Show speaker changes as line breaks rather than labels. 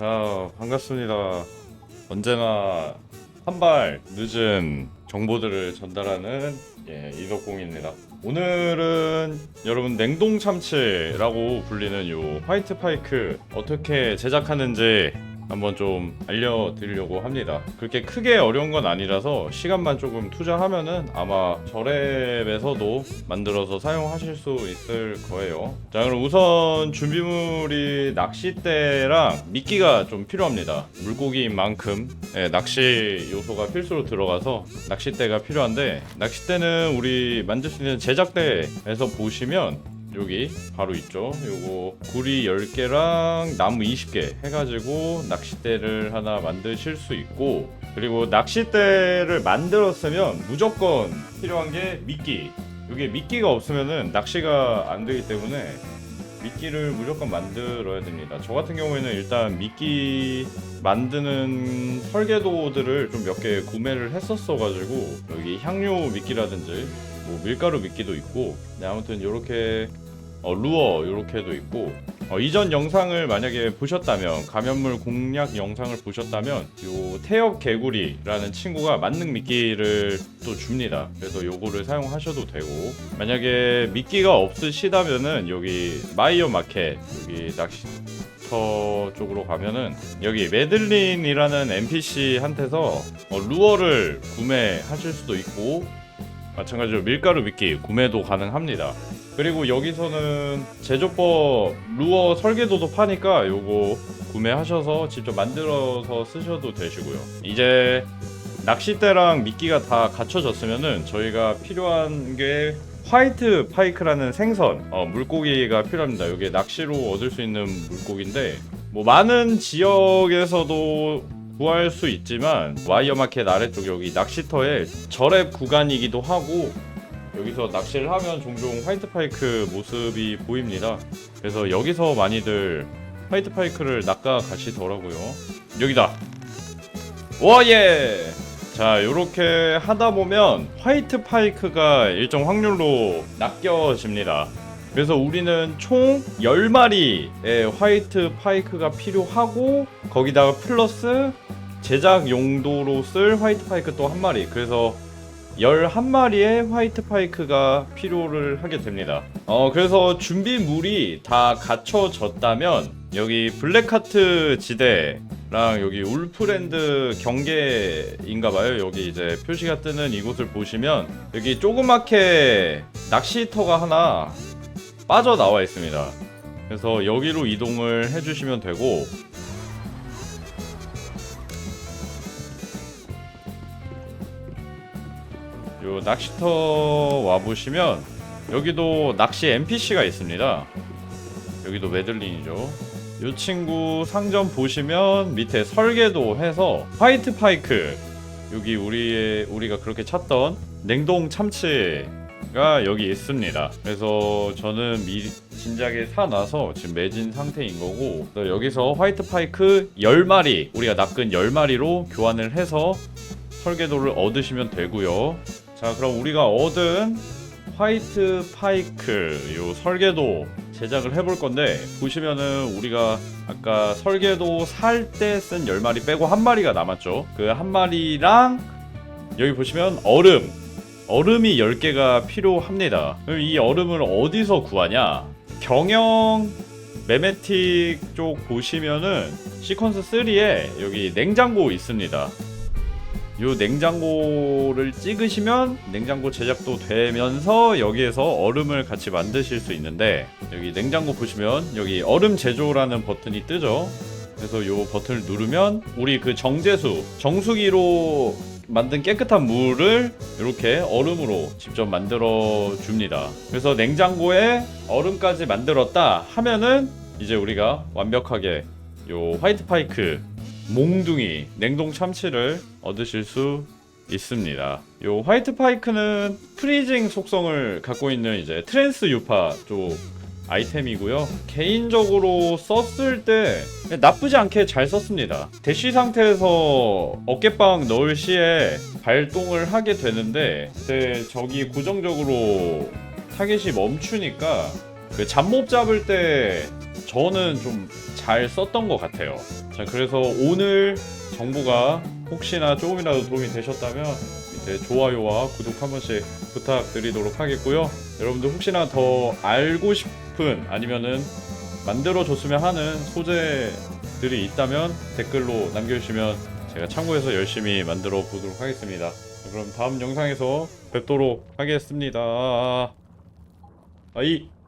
자 반갑습니다. 언제나 한 발 늦은 정보들을 전달하는 예, 이덕공입니다. 오늘은 여러분 냉동 참치라고 불리는 요 화이트 파이크 어떻게 제작하는지 한번 좀 알려드리려고 합니다. 그렇게 크게 어려운 건 아니라서 시간만 조금 투자하면은 아마 저랩에서도 만들어서 사용하실 수 있을 거예요. 자, 그럼 우선 준비물이 낚싯대랑 미끼가 좀 필요합니다. 물고기인 만큼 예, 낚시 요소가 필수로 들어가서 낚싯대가 필요한데 낚싯대는 우리 만들 수 있는 제작대에서 보시면 여기 바로 있죠. 요거 구리 10개랑 나무 20개 해가지고 낚싯대를 하나 만드실 수 있고 그리고 낚싯대를 만들었으면 무조건 필요한 게 미끼. 이게 미끼가 없으면은 낚시가 안 되기 때문에 미끼를 무조건 만들어야 됩니다. 저 같은 경우에는 일단 미끼 만드는 설계도들을 좀 몇 개 구매를 했었어가지고 여기 향료 미끼라든지 뭐 밀가루 미끼도 있고 네, 아무튼 이렇게 어, 루어 이렇게도 있고 어, 이전 영상을 만약에 보셨다면 감염물 공략 영상을 보셨다면 요 태엽 개구리라는 친구가 만능 미끼를 또 줍니다. 그래서 요거를 사용하셔도 되고 만약에 미끼가 없으시다면은 여기 마이어 마켓 여기 낚시터 쪽으로 가면은 여기 메들린이라는 NPC한테서 어, 루어를 구매하실 수도 있고 마찬가지로 밀가루 미끼 구매도 가능합니다. 그리고 여기서는 제조법 루어 설계도도 파니까 요거 구매하셔서 직접 만들어서 쓰셔도 되시고요. 이제 낚싯대랑 미끼가 다 갖춰졌으면은 저희가 필요한 게 화이트 파이크라는 생선, 어, 물고기가 필요합니다. 이게 낚시로 얻을 수 있는 물고기인데 뭐 많은 지역에서도 구할 수 있지만 와이어 마켓 아래쪽 여기 낚시터의 절앱 구간이기도 하고 여기서 낚시를 하면 종종 화이트 파이크 모습이 보입니다. 그래서 여기서 많이들 화이트 파이크를 낚아 가시더라고요. 여기다. 와 예. 자, 요렇게 하다 보면 화이트 파이크가 일정 확률로 낚여집니다. 그래서 우리는 총 10마리의 화이트 파이크가 필요하고 거기다가 플러스 제작 용도로 쓸 화이트 파이크 또 한 마리. 그래서 11마리의 화이트 파이크가 필요를 하게 됩니다. 어, 그래서 준비물이 다 갖춰졌다면 여기 블랙하트 지대랑 여기 울프랜드 경계인가봐요. 여기 이제 표시가 뜨는 이곳을 보시면 여기 조그맣게 낚시터가 하나 빠져나와 있습니다. 그래서 여기로 이동을 해주시면 되고 요 낚시터 와 보시면 여기도 낚시 NPC가 있습니다. 여기도 메들린이죠. 요 친구 상점 보시면 밑에 설계도 해서 화이트 파이크 여기 우리의 우리가 그렇게 찾던 냉동 참치가 여기 있습니다. 그래서 저는 미, 진작에 사놔서 지금 매진 상태인 거고 여기서 화이트 파이크 10마리 우리가 낚은 10마리로 교환을 해서 설계도를 얻으시면 되고요. 자, 그럼 우리가 얻은 화이트 파이크 요 설계도 제작을 해볼 건데 보시면은 우리가 아까 설계도 살 때 쓴 10마리 빼고 한 마리가 남았죠. 그 한 마리랑 여기 보시면 얼음 얼음이 10개가 필요합니다. 그럼 이 얼음을 어디서 구하냐? 경영 메메틱 쪽 보시면은 시퀀스 3에 여기 냉장고 있습니다. 요 냉장고를 찍으시면 냉장고 제작도 되면서 여기에서 얼음을 같이 만드실 수 있는데 여기 냉장고 보시면 여기 얼음 제조라는 버튼이 뜨죠. 그래서 요 버튼을 누르면 우리 그 정제수 정수기로 만든 깨끗한 물을 이렇게 얼음으로 직접 만들어 줍니다. 그래서 냉장고에 얼음까지 만들었다 하면은 이제 우리가 완벽하게 요 화이트 파이크 몽둥이 냉동 참치를 얻으실 수 있습니다. 요 화이트 파이크는 프리징 속성을 갖고 있는 이제 트랜스 유파 쪽 아이템이고요. 개인적으로 썼을 때 나쁘지 않게 잘 썼습니다. 대쉬 상태에서 어깨빵 넣을 시에 발동을 하게 되는데 그때 적이 고정적으로 타겟이 멈추니까 그 잡몹 잡을 때 저는 좀 잘 썼던 것 같아요. 자, 그래서 오늘 정보가 혹시나 조금이라도 도움이 되셨다면 이제 좋아요와 구독 한 번씩 부탁드리도록 하겠고요. 여러분들 혹시나 더 알고 싶은 아니면은 만들어 줬으면 하는 소재들이 있다면 댓글로 남겨주시면 제가 참고해서 열심히 만들어 보도록 하겠습니다. 그럼 다음 영상에서 뵙도록 하겠습니다. 아이.